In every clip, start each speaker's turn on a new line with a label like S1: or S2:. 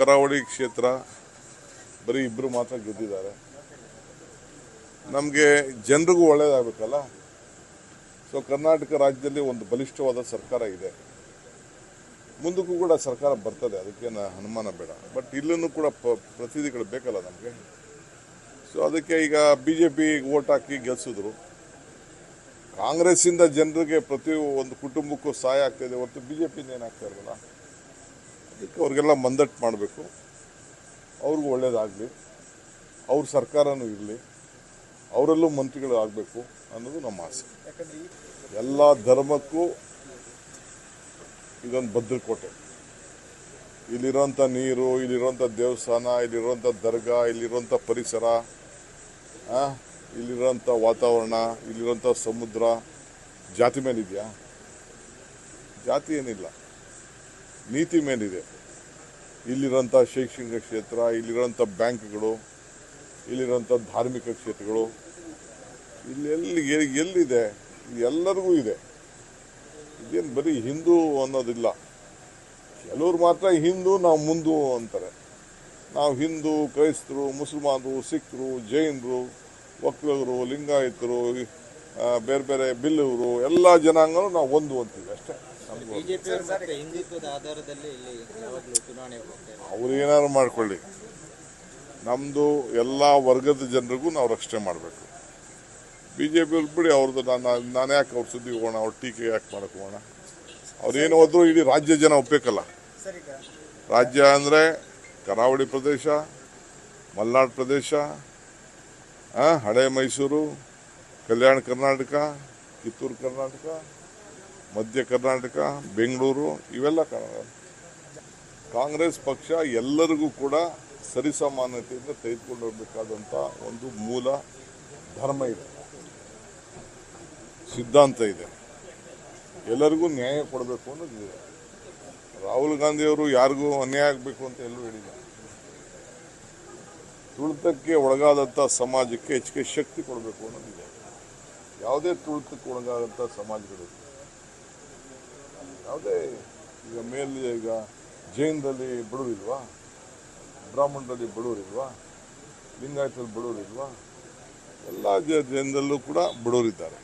S1: ಕರಾವಳಿ ಕ್ಷೇತ್ರ, ಬರೀ ಇಬ್ಬರು ಮಾತ್ರ ಗೆದ್ದಿದ್ದಾರೆ. ನಮಗೆ ಜನರಿಗೂ ಒಳ್ಳೇದಾಗಬೇಕಲ್ಲ? ಸೊ ಕರ್ನಾಟಕ ರಾಜ್ಯದಲ್ಲಿ ಒಂದು ಬಲಿಷ್ಠವಾದ ಸರ್ಕಾರ ಇದೆ. ಮುಂದಕ್ಕೂ ಕೂಡ ಸರ್ಕಾರ ಬರ್ತದೆ, ಅದಕ್ಕೇನು ಅನುಮಾನ ಬೇಡ. ಬಟ್ ಇಲ್ಲೂ ಕೂಡ ಪ, ಪ್ರತಿನಿಧಿಗಳು ಬೇಕಲ್ಲ ನಮಗೆ? ಸೊ ಅದಕ್ಕೆ ಈಗ ಬಿ ಜೆ ಪಿ ಓಟ್ ಹಾಕಿ ಗೆಲ್ಸಿದ್ರು. ಕಾಂಗ್ರೆಸ್ಸಿಂದ ಜನರಿಗೆ ಪ್ರತಿ ಒಂದು ಕುಟುಂಬಕ್ಕೂ ಸಹಾಯ ಆಗ್ತಾಯಿದೆ ಹೊರತು ಬಿ ಜೆ ಪಿಯಿಂದ ಏನಾಗ್ತಾ ಇರಲ್ಲ ಅದಕ್ಕೆ ಅವ್ರಿಗೆಲ್ಲ ಮಂದಟ್ಟು ಮಾಡಬೇಕು. ಅವ್ರಿಗೂ ಒಳ್ಳೇದಾಗಲಿ. ಅವ್ರ ಸರ್ಕಾರನೂ ಇರಲಿ. ಅವರಲ್ಲೂ ಮಂತ್ರಿಗಳು ಆಗಬೇಕು ಅನ್ನೋದು ನಮ್ಮ ಆಸೆ. ಎಲ್ಲ ಧರ್ಮಕ್ಕೂ ಇದೊಂದು ಭದ್ರಕೋಟೆ. ಇಲ್ಲಿರೋಂಥ ನೀರು ಇಲ್ಲಿರೋಂಥ ದೇವಸ್ಥಾನ ಇಲ್ಲಿರೋಂಥ ದರ್ಗಾ ಇಲ್ಲಿರೋಂಥ ಪರಿಸರ ಇಲ್ಲಿರೋಂಥ ವಾತಾವರಣ ಇಲ್ಲಿರೋಂಥ ಸಮುದ್ರ ಜಾತಿ ಮೇಲಿದೆಯಾ? ಜಾತಿ ಏನಿಲ್ಲ. ನೀತಿ ಮೇಲಿದೆ. ಇಲ್ಲಿರೋಂಥ ಶೈಕ್ಷಣಿಕ ಕ್ಷೇತ್ರ ಇಲ್ಲಿರೋಂಥ ಬ್ಯಾಂಕ್ಗಳು ಇಲ್ಲಿರೋಂಥ ಧಾರ್ಮಿಕ ಕ್ಷೇತ್ರಗಳು, ಇಲ್ಲಿ ಎಲ್ಲಿ ಎಲ್ಲಿದೆ? ಎಲ್ಲರಿಗೂ ಇದೆ. ಇದೇನು ಬರೀ ಹಿಂದೂ ಅನ್ನೋದಿಲ್ಲ. ಕೆಲವ್ರು ಮಾತ್ರ ಹಿಂದೂ, ನಾವು ಮುಂದು ಅಂತಾರೆ. ನಾವು ಹಿಂದೂ, ಕ್ರೈಸ್ತರು, ಮುಸಲ್ಮಾನರು, ಸಿಖ್ರು, ಜೈನರು ಒಕ್ಕಲಿಗರು ಲಿಂಗಾಯತರು ಬೇರೆ ಬೇರೆ ಬಿಲ್ಲವರು ಎಲ್ಲ ಜನಾಂಗನೂ ನಾವು ಒಂದು ಅಂತೀವಿ
S2: ಬಿಜೆಪಿ
S1: ಅವ್ರು ಏನಾದ್ರು ಮಾಡ್ಕೊಳ್ಳಿ. ನಮ್ಮದು ಎಲ್ಲ ವರ್ಗದ ಜನರಿಗೂ ನಾವು ರಕ್ಷಣೆ ಮಾಡಬೇಕು. ಬಿ ಜೆ ಪಿ ಬಿಡಿ, ಅವ್ರದ್ದು ನಾನು ನಾನು ಯಾಕೆ ಅವ್ರ ಸುದ್ದಿ ಹೋಗೋಣ, ಅವ್ರ ಟೀಕೆ ಯಾಕೆ ಮಾಡಕ್ಕೆ ಹೋಗೋಣ? ಅವ್ರೇನು ಹೋದ್ರು ಇಡೀ ರಾಜ್ಯ ಜನ ಒಪ್ಪಬೇಕಲ್ಲ ರಾಜ್ಯ ಅಂದರೆ ಕರಾವಳಿ ಪ್ರದೇಶ, ಮಲೆನಾಡು ಪ್ರದೇಶ ಹಳೆ ಮೈಸೂರು, ಕಲ್ಯಾಣ ಕರ್ನಾಟಕ, ಕಿತ್ತೂರು ಕರ್ನಾಟಕ ಮಧ್ಯ ಕರ್ನಾಟಕ, ಬೆಂಗಳೂರು, ಇವೆಲ್ಲ ಕಾಂಗ್ರೆಸ್ ಪಕ್ಷ ಎಲ್ಲರಿಗೂ ಕೂಡ ಸರಿಸಮಾನತೆಯಿಂದ ತೆಗೆದುಕೊಂಡು ಹೋಗಬೇಕಾದಂಥ ಒಂದು ಮೂಲ ಧರ್ಮ ಇದೆ. ಸಿದ್ಧಾಂತ ಇದೆ. ಎಲ್ಲರಿಗೂ ನ್ಯಾಯ ಕೊಡಬೇಕು ಅನ್ನೋದಿದೆ ರಾಹುಲ್ ಗಾಂಧಿಯವರು ಯಾರಿಗೂ ಅನ್ಯಾಯ ಆಗಬೇಕು ಅಂತ ಎಲ್ಲೂ ಹೇಳಿಲ್ಲ. ತುಳಿತಕ್ಕೆ ಒಳಗಾದಂಥ ಸಮಾಜಕ್ಕೆ ಹೆಚ್ಚಿಗೆ ಶಕ್ತಿ ಕೊಡಬೇಕು ಅನ್ನೋದಿದೆ ಯಾವುದೇ ತುಳಿತಕ್ಕೆ ಒಳಗಾದಂಥ ಸಮಾಜಗಳು ಯಾವುದೇ ಈಗ ಮೇಲೆ ಈಗ ಜೈನದಲ್ಲಿ ಬಡವರಿಲ್ವಾ ಬ್ರಾಹ್ಮಣರಲ್ಲಿ ಬಡವರಿಲ್ವಾ ಲಿಂಗಾಯತದಲ್ಲಿ ಬಡವರಿಲ್ವಾ ಎಲ್ಲ ಜನದಲ್ಲೂ ಕೂಡ ಬಡವರಿದ್ದಾರೆ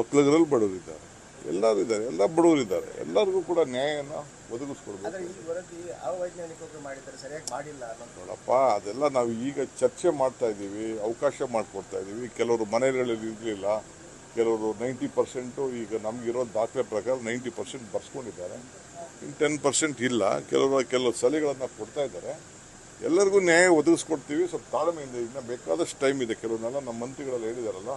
S1: ಒಕ್ಕಲಿಗರಲ್ಲಿ ಬಡವರಿದ್ದಾರೆ ಎಲ್ಲರೂ ಇದ್ದಾರೆ. ಎಲ್ಲ ಬಡವರಿದ್ದಾರೆ ಎಲ್ಲರಿಗೂ ಕೂಡ ನ್ಯಾಯನ ಒದಗಿಸ್ಕೊಡ್ಬೇಕು. ನೋಡಪ್ಪ ಅದೆಲ್ಲ ನಾವು ಈಗ ಚರ್ಚೆ ಮಾಡ್ತಾ ಇದ್ದೀವಿ ಅವಕಾಶ ಮಾಡಿಕೊಡ್ತಾ ಇದ್ದೀವಿ. ಕೆಲವರು ಮನೆಗಳಲ್ಲಿ ಇರಲಿಲ್ಲ. ಕೆಲವರು ನೈಂಟಿ ಪರ್ಸೆಂಟು, ಈಗ ನಮಗಿರೋ ದಾಖಲೆ ಪ್ರಕಾರ ನೈಂಟಿ ಪರ್ಸೆಂಟ್ ಬರ್ಸ್ಕೊಂಡಿದ್ದಾರೆ. ಇನ್ನು ಟೆನ್ ಪರ್ಸೆಂಟ್ ಇಲ್ಲ. ಕೆಲವರು ಕೆಲವು ಸಲಹೆಗಳನ್ನು ಕೊಡ್ತಾ ಇದ್ದಾರೆ. ಎಲ್ಲರಿಗೂ ನ್ಯಾಯ ಒದಗಿಸ್ಕೊಡ್ತೀವಿ. ಸ್ವಲ್ಪ ತಾಳ್ಮೆಯಿಂದ ಇನ್ನೂ ಬೇಕಾದಷ್ಟು ಟೈಮ್ ಇದೆ. ಕೆಲವನ್ನೆಲ್ಲ ನಮ್ಮ ಮಂತ್ರಿಗಳೆಲ್ಲ ಹೇಳಿದಾರಲ್ಲ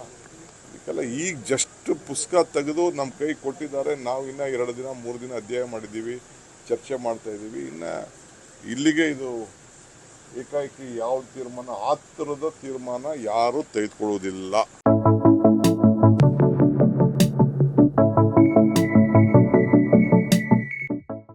S1: ಇದಕ್ಕೆಲ್ಲ ಈಗ ಜಸ್ಟ್ ಪುಸ್ತಕ ತೆಗೆದು ನಮ್ಮ ಕೈ ಕೊಟ್ಟಿದ್ದಾರೆ. ನಾವು ಇನ್ನೂ ಎರಡು ದಿನ, ಮೂರು ದಿನ ಅಧ್ಯಯನ ಮಾಡಿದ್ದೀವಿ, ಚರ್ಚೆ ಮಾಡ್ತಾ ಇದ್ದೀವಿ. ಇನ್ನು ಇಲ್ಲಿಗೆ ಇದು ಏಕಾಏಕಿ ಯಾವ ತೀರ್ಮಾನ? ಆ ಥರದ ತೀರ್ಮಾನ ಯಾರೂ ತೆಗೆದುಕೊಳ್ಳುವುದಿಲ್ಲ.